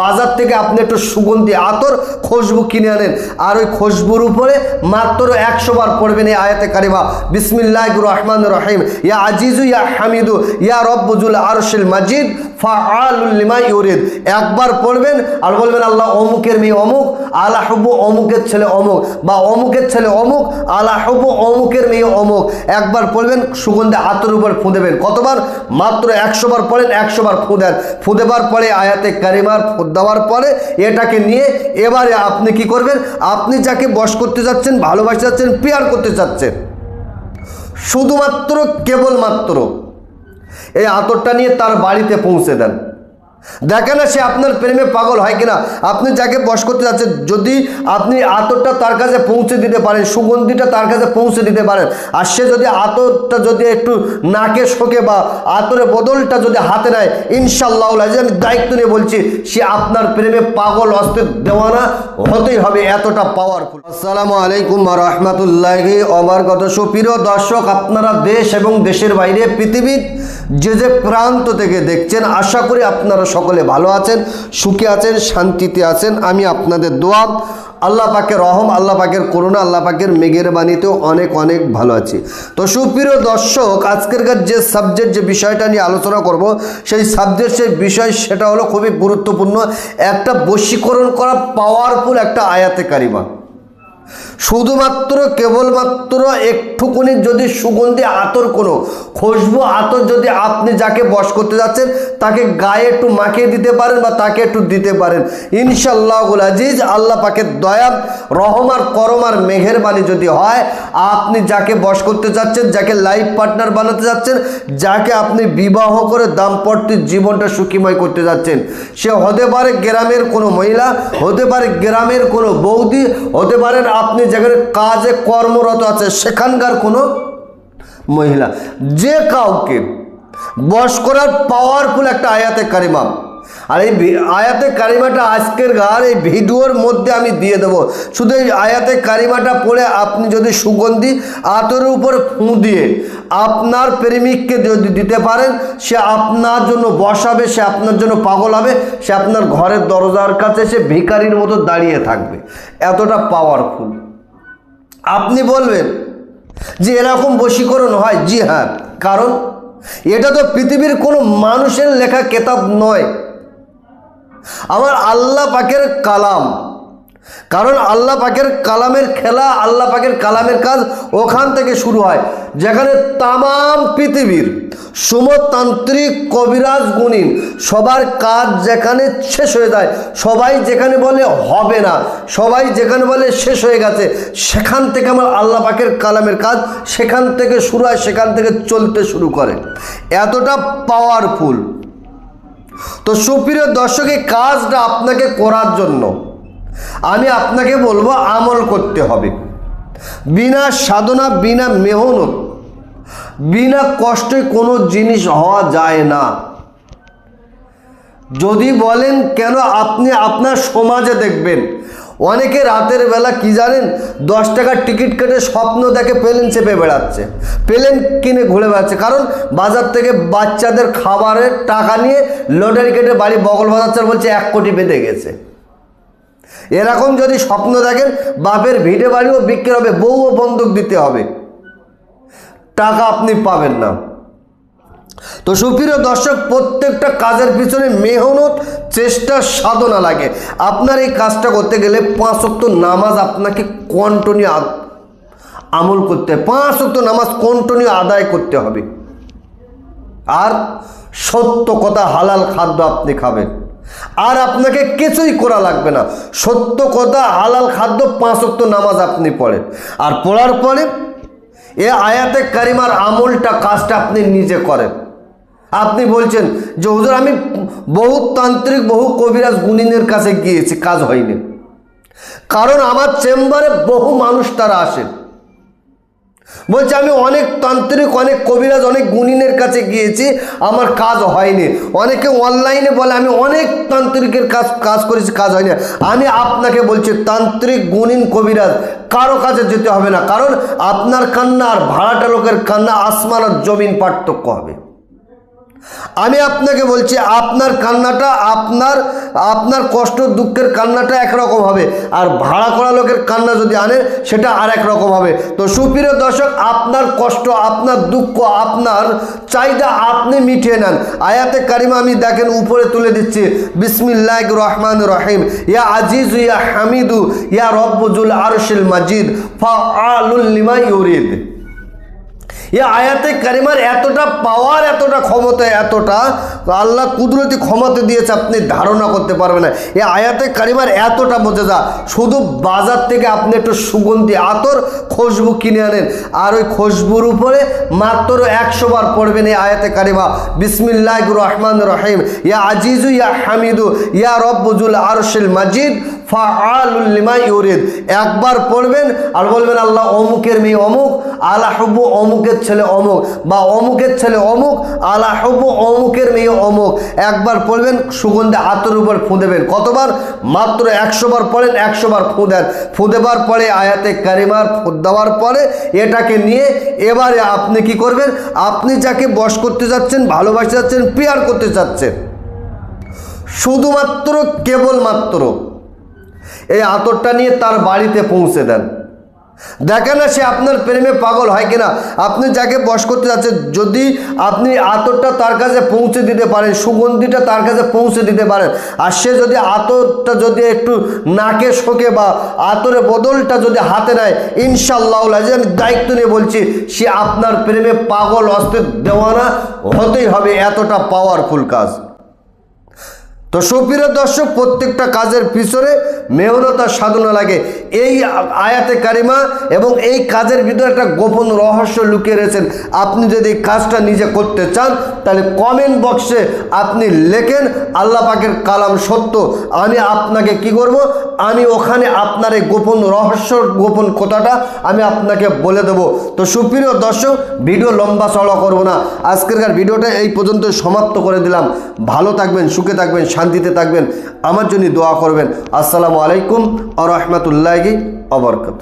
বাজার থেকে আপনি একটু সুগন্ধি, আতর খুশবু কিনে আনেন। আর ওই খুশবুর উপরে মাত্র একশো বার পড়বেন এই আয়াতে কারিমা। বিসমিল্লাহ রহমান রহিম। ইয়া আজিজু, ইয়া হামিদু, ইয়া রব্বুজুল আরশিল মাজিদ। ফাআলুল্লিমা ইউরিদ। একবার পড়বেন, আর বলবেন, আল্লাহ অমুকের মেয়ে অমুক, আলা হবু অমুকের ছেলে অমুক, বা অমুকের ছেলে অমুক, আলা হবু অমুকের মেয়ে অমুক। একবার পড়বেন, সুগন্ধে আতর উপর ফু দেবেন। কতবার? মাত্র একশো বার পড়েন একশো বার ফু দেন। ফু দেবার পরে আয়াতে কারিমার ফু দেওয়ার পরে এটাকে নিয়ে এবারে আপনি কি করবেন? আপনি যাকে বশ করতে যাচ্ছেন, ভালোবাসতে যাচ্ছেন, পেয়ার করতে চাচ্ছেন শুধুমাত্র কেবলমাত্র এই আতরটা নিয়ে তার বাড়িতে পৌঁছে দেন। দেখে না সে আপনার প্রেমে পাগল হয় কিনা? আপনি যাকে বস করতে যাচ্ছেন, যদি আপনি আতরটা তার কাছে পৌঁছে দিতে পারেন, সুগন্ধিটা তার কাছে পৌঁছে দিতে পারেন, আর সে যদি আতরটা যদি একটু নাকে শোকে বা আতরের বদলটা যদি হাতে নেয় ইনশাল্লাহ আমি দায়িত্ব নিয়ে বলছি, সে আপনার প্রেমে পাগল অস্ত্রের দেওয়ানা হতেই হবে, এতটা পাওয়ারফুল আসসালামু আলাইকুম রহমতুল্লাহি অবরগত সুপ্রিয় দর্শক, আপনারা দেশ এবং দেশের বাইরে পৃথিবীর যে যে প্রান্ত থেকে দেখছেন, আশা করি আপনারা সকলে ভালো আছেন, সুখে আছেন, শান্তিতে আছেন। আমি আপনাদের দোয়া। আল্লাহ পাকের রহম, আল্লাহ পাকের করুণা, আল্লাহ পাকের মেঘের বাণীতেও অনেক অনেক ভালো আছি। তো সুপ্রিয় দর্শক আজকেরকার যে সাবজেক্ট যে বিষয়টা নিয়ে আলোচনা করব, সেই সাবজেক্ট সেই বিষয় সেটা হলো খুবই গুরুত্বপূর্ণ। একটা বশীকরণ করা পাওয়ারফুল একটা আয়াতে কারিমা। শুধুমাত্র, কেবলমাত্র একটুকুনি যদি সুগন্ধি আতর কোনো খুশবু আতর যদি আপনি যাকে বশ করতে যাচ্ছেন, তাকে গায়ে একটু মাখিয়ে দিতে পারেন বা তাকে একটু দিতে পারেন। ইনশাল্লাহ আজিজ, আল্লাহ পাকে দয়া রহমার করমার মেঘের বাণী যদি হয়, আপনি যাকে বশ করতে চাচ্ছেন যাকে লাইফ পার্টনার বানাতে যাচ্ছেন, যাকে আপনি বিবাহ করে দাম্পত্য জীবনটা সুখীময় করতে যাচ্ছেন। সে হতে পারে গ্রামের কোনো মহিলা, হতে পারে গ্রামের কোনো বৌদি, হতে পারেন আপনি যেখানে কাজে কর্মরত আছে, সেখানকার কোনো মহিলা। যে কাউকে বশ করার পাওয়ারফুল একটা আয়াতে কারিমা। আর এই আয়াতে কারিমাটা আজকের গার এই ভিডিওর মধ্যে আমি দিয়ে দেবো। শুধু এই আয়াতে কারিমাটা পড়ে আপনি যদি সুগন্ধি আতরের উপর ফুঁ দিয়ে আপনার প্রেমিককে যদি দিতে পারেন, সে আপনার জন্য বসাবে, সে আপনার জন্য পাগল হবে, সে আপনার ঘরের দরজার কাছে সে ভিখারির মতো দাঁড়িয়ে থাকবে। এতটা পাওয়ারফুল আপনি বলবেন যে এরকম বশীকরণ হয়? জি হ্যাঁ। কারণ এটা তো পৃথিবীর কোনো মানুষের লেখা কেতাব নয়। আমার আল্লাহ পাকের কালাম কারণ আল্লাহ পাকের কালামের খেলা, আল্লাহ পাকের কালামের কাজ ওখান থেকে শুরু হয়, যেখানে তামাম পৃথিবীর সমতান্ত্রিক কবিরাজ গুণিন সবার কাজ যেখানে শেষ হয়ে যায়, সবাই যেখানে বলে হবে না, সবাই যেখানে বলে শেষ হয়ে গেছে, সেখান থেকে আমার আল্লাহ পাকের কালামের কাজ সেখান থেকে শুরু হয়, সেখান থেকে চলতে শুরু করে। এতটা পাওয়ারফুল তো সুপ্রিয় দর্শক, এই কাজটা আপনাকে করার জন্য আমি আপনাকে বলব, আমল করতে হবে। বিনা সাধনা, বিনা মেহনত, বিনা কষ্টে কোনো জিনিস হওয়া যায় না। যদি বলেন, কেন আপনি আপনার সমাজে দেখবেন? অনেকে রাতের বেলা কি জানেন? দশ টাকার টিকিট কেটে স্বপ্ন দেখে প্লেন চেপে বেড়াচ্ছে। প্লেন কিনে ঘুরে বেড়াচ্ছে। কারণ বাজার থেকে বাচ্চাদের খাবারের টাকা নিয়ে লটারি কেটে বাড়ি বগল বাজাচ্ছে বলছে, এক কোটি বেঁধে গেছে। এরকম যদি স্বপ্ন দেখেন, বাপের ভিটে বাড়িও বিক্রি হবে, বউও বন্দুক দিতে হবে। টাকা আপনি পাবেন না। তো সুপ্রিয় দর্শক, প্রত্যেকটা কাজের পিছনে মেহনত, চেষ্টা, সাধনা লাগে। আপনার এই কাজটা করতে গেলে পাঁচ নামাজ আপনাকে কন্টিনিউ আমল করতে পাঁচ অক্ত নামাজ কন্টিনিউ আদায় করতে হবে। আর সত্য কথা, হালাল খাদ্য আপনি খাবেন। আর আপনাকে কিছুই করা লাগবে না। সত্য কথা, হালাল খাদ্য, পাঁচ অক্ত নামাজ আপনি পড়েন। আর পড়ার পরে এ আয়াতে কারিমার আমলটা, কাজটা আপনি নিজে করেন। আপনি বলছেন যে, হুজুর, আমি বহু তান্ত্রিক, বহু কবিরাজ গুণিনের কাছে গিয়েছি, কাজ হয়নি। কারণ আমার চেম্বারে বহু মানুষ তারা আসেন। বলছে, আমি অনেক তান্ত্রিক, অনেক কবিরাজ, অনেক গুণিনের কাছে গিয়েছি, আমার কাজ হয়নি। অনেকে অনলাইনে বলে, আমি অনেক তান্ত্রিকের কাজ কাজ করেছি, কাজ হয়নি। আমি আপনাকে বলছি, তান্ত্রিক, গুণিন, কবিরাজ, কারও কাছে যেতে হবে না। কারণ আপনার কান্না আর ভাড়াটা লোকের কান্না, আসমান আর জমিন পার্থক্য হবে। আমি আপনাকে বলছি, আপনার কান্নাটা, আপনার আপনার কষ্ট, দুঃখের কান্নাটা একরকম হবে। আর ভাড়া করা লোকের কান্না যদি আনেন সেটা আর এক রকম হবে। তো সুপ্রিয় দর্শক, আপনার কষ্ট, আপনার দুঃখ, আপনার চাহিদা আপনি মিটিয়ে নেন। আয়াতে কারিমা আমি দেখেন উপরে তুলে দিচ্ছি। বিসমিল্লাহ রহমান রহিম। ইয়া আজিজ, ইয়া হামিদু, ইয়া রব্বুজুল আরশিল মাজিদ। ফা আলুল লিমা ইউরিদ। এ আয়াতে কারিমার এতটা পাওয়ার এতটা ক্ষমতা, এতটা আল্লাহ কুদরতি ক্ষমতা দিয়েছে, আপনি ধারণা করতে পারবেন না। এ আয়াতে কারিমার এতটা মজেজা শুধু বাজার থেকে আপনি একটু সুগন্ধি, আতর, খুশবু কিনে আনেন। আর ওই খুশবুর উপরে মাত্র একশো বার পড়বেন এই আয়াতে কারিমা। বিসমিল্লাহ রহমান রহিম। ইয়া আজিজু, ইয়া হামিদু, ইয়া রব্বুজুল আরশিল মাজিদ ফা ফাআলুল্লিমা ইউরিদ। একবার পড়বেন, আর বলবেন, আল্লাহ অমুকের মেয়ে অমুক আলা হব্বু অমুকের ছেলে অমুক বা অমুকের ছেলে অমুক, আলা হব্বু অমুকের মেয়ে অমুক। একবার পড়বেন, সুগন্ধে আতর উপর ফু দেবেন। কতবার? মাত্র একশো বার পড়েন একশো বার ফু দেন। ফু দেবার পরে আয়াতে কারিমার ফু দেওয়ার পরে এটাকে নিয়ে এবারে আপনি কি করবেন? আপনি যাকে বশ করতে যাচ্ছেন, ভালোবাসতে যাচ্ছেন, পেয়ার করতে চাচ্ছেন। শুধুমাত্র কেবলমাত্র এই আতরটা নিয়ে তার বাড়িতে পৌঁছে দেন। দেখেন না সে আপনার প্রেমে পাগল হয় কিনা। আপনি যাকে বস করতে যাচ্ছেন, যদি আপনি আতরটা তার কাছে পৌঁছে দিতে পারেন, সুগন্ধিটা তার কাছে পৌঁছে দিতে পারেন, আর সে যদি আতরটা যদি একটু নাকে শোকে বা আতরের বদলটা যদি হাতে নেয় ইনশাল্লাহ আমি দায়িত্ব নিয়ে বলছি, সে আপনার প্রেমে পাগল অস্ত্রের দেওয়ানা, হতেই হবে, এতটা পাওয়ারফুল কাজ। তো সুপ্রিয় দর্শক, প্রত্যেকটা কাজের পিছনে মেহনত আর সাধনা লাগে। এই আয়াতে কারিমা এবং এই কাজের ভিতরে একটা গোপন রহস্য লুকিয়ে রয়েছেন। আপনি যদি কাজটা নিজে করতে চান, তাহলে কমেন্ট বক্সে আপনি লেখেন, আল্লাহ পাকের কালাম সত্য। আমি আপনাকে কি করব? আমি ওখানে আপনার এই গোপন রহস্য, গোপন কথাটা আমি আপনাকে বলে দেবো। তো সুপ্রিয় দর্শক, ভিডিও লম্বা চড়া করব না। আজকেরকার ভিডিওটা এই পর্যন্ত সমাপ্ত করে দিলাম। ভালো থাকবেন, সুখে থাকবেন শান্তিতে থাকবেন আমার জন্য দোয়া করবেন। আসসালামু আলাইকুম আ রহমতুল্লাহি অবরকত